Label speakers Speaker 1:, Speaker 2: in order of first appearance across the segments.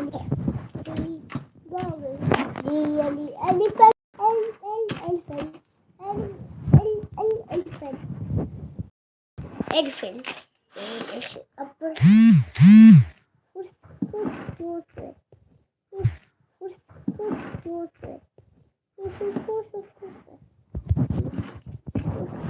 Speaker 1: elephant, elephant, elephant, elephant, elephant, upper. Who's who's who's who's who's who's who's who's who's who's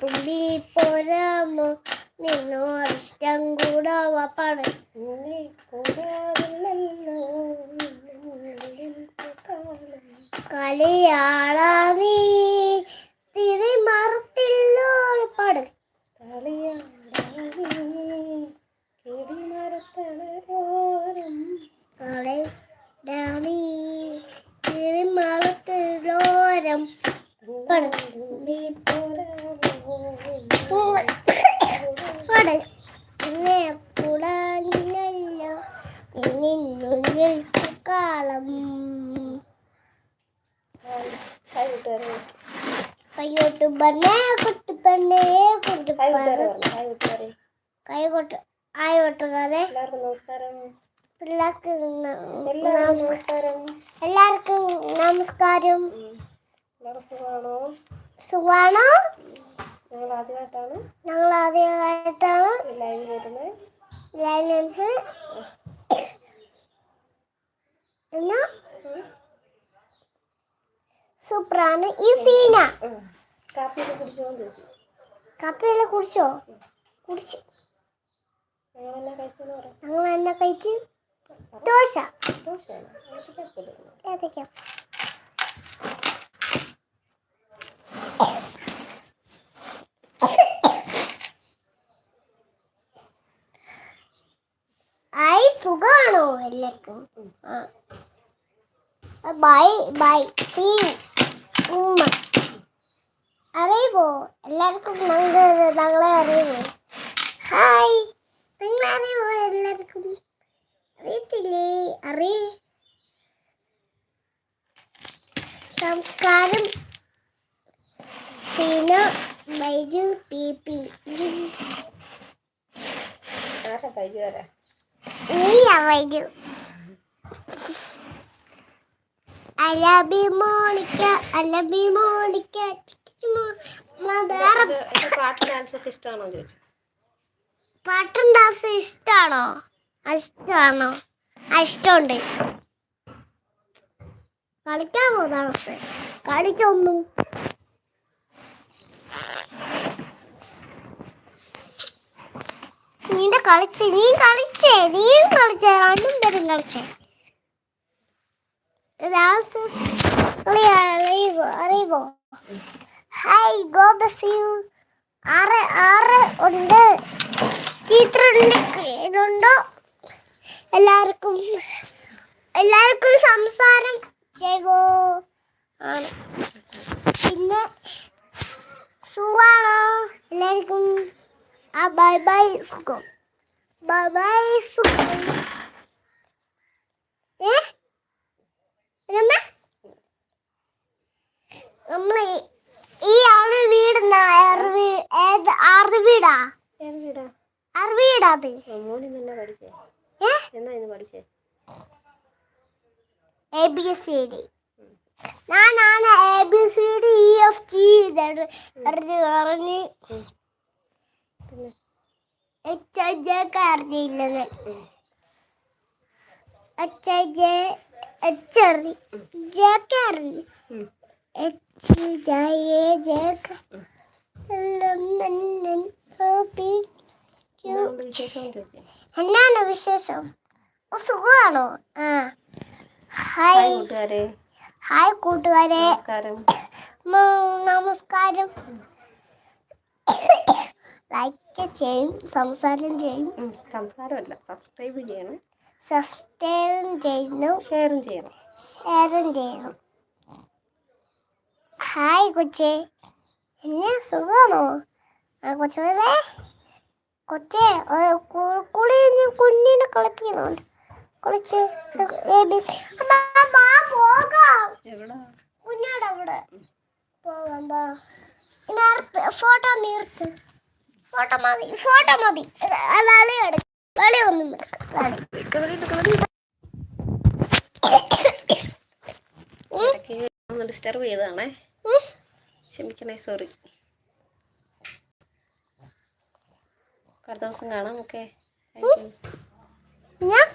Speaker 1: തുള്ളിപ്പൊരമോ നിന്നു ഇഷ്ടം കൂടാവാ പാട് കളിയാള നീ ತರೋ ಕೈಗೊಟ್ಟು ಬನ್ನೇ ಕೊಟ್ಟು ಬನ್ನೇ ಕೊಟ್ಟು കൈകൊട്ട് ആയി
Speaker 2: കൊട്ടുകാരെ നമസ്കാരം എല്ലാവർക്കും നമസ്കാരം
Speaker 1: എല്ലാവർക്കും നമസ്കാരം സുഖാണോ
Speaker 2: ഞങ്ങൾ ആദ്യമായിട്ടാണ്
Speaker 1: ഞങ്ങൾ ആദ്യമായിട്ടാണ്
Speaker 2: ലൈവ് വരുന്നത്
Speaker 1: ലൈവ് എന്നാ സൂപ്പറാണ്. ഈ സീന. കാപ്പിയെല്ലാം കുടിച്ചോ? കുടിച്ച്. ഞങ്ങൾ എന്നാ കഴിച്ച്? ദോശ. ഏതൊക്കെയാ? ആയി സുഖമാണോ എല്ലാവർക്കും? Bye bye. സീ ഉമ്മ. അറിയുമോ എല്ലാവർക്കും ഞങ്ങളെ അറിയുമോ ഹായ്. നിങ്ങൾ അറിയുമോ എല്ലാവർക്കും? അറിയത്തില്ലേ? അറിയ. സംസ്കാരം. Seena Baiju P P. നീയാ ബൈജു. അലബി മോണിക്ക അലബി മോണിക്ക ചിക്കി മോ- മ- വേറെ
Speaker 2: ഡാൻസ് ഇഷ്ടമാണോ ചോദിച്ചു.
Speaker 1: പാട്ടും ഡാൻസ് ഇഷ്ടമാണോ ഇഷ്ടമാണോ ഇഷ്ടമുണ്ട്. കളിക്കാമോ ഡാൻസ് കളിക്കൊന്നു. നീണ്ട കളിച്ച് നീ കളിച്ചേ നീയും കളിച്ചേ രണ്ടും പേരും കളിച്ചേ. ഡാൻസ് അറിയുമോ അറിയുമോ ഹായ് ഗോ ബസ് യു ആറ് ആറ് ഉണ്ട്. ഉണ്ടോ എല്ലാവർക്കും എല്ലാവർക്കും സംസാരം ചെയ്യോ. ആണ്. പിന്നെ സുഖമാണോ എല്ലാവർക്കും ആ ബൈ ബൈ സുഖം. ബൈ ബൈ സുഖം. നമ്മൾ ഈ ആണ് വീട്? അറവീടാ അറവീടാ അത്? എ ബി സി ഡി ഞാനാണ് A B C D E F G അറിഞ്ഞ് എച്ച് ഐ ജെ ഒക്കെ അറിഞ്ഞില്ലെന്ന്. എച്ച് ഐ ജെ
Speaker 2: ചെറി ജേക്കറിഞ്ഞ്
Speaker 1: എന്നാണ് വിശേഷം സുഖമാണോ? ആ.
Speaker 2: ഹായ്.
Speaker 1: ഹായ്
Speaker 2: കൂട്ടുകാരെ. നമസ്കാരം.
Speaker 1: ലൈക്ക് ചെയ്യും സംസാരം ചെയ്യും.
Speaker 2: സംസാരമല്ല സബ്സ്ക്രൈബ് ചെയ്യണം.
Speaker 1: സബ്സ്ക്രൈബും ചെയ്യുന്നു.
Speaker 2: ഷെയറും ചെയ്യണം
Speaker 1: ഷെയറും ചെയ്യണം ഹായ് കൊച്ചേ. എന്നെ സുഖമാണോ ആ കൊച്ചേ കൊച്ചേ കുളി കുഞ്ഞിനെ കളിപ്പിക്കുന്നുണ്ട്. കുളിച്ച് പോകാം. പോകാം വാ. ഫോട്ടോ നിർത്ത്. ഫോട്ടോ മതി ഫോട്ടോ മതി. വളി എടുക്ക വളി ഒന്നും എടുക്കാം വളി
Speaker 2: ഒന്ന് ഡിസ്റ്റർബ് ചെയ്തതാണേ. ക്ഷമിക്കണേ സോറി അടുത്ത ദിവസം കാണാം ഓക്കെ
Speaker 1: ഞാൻ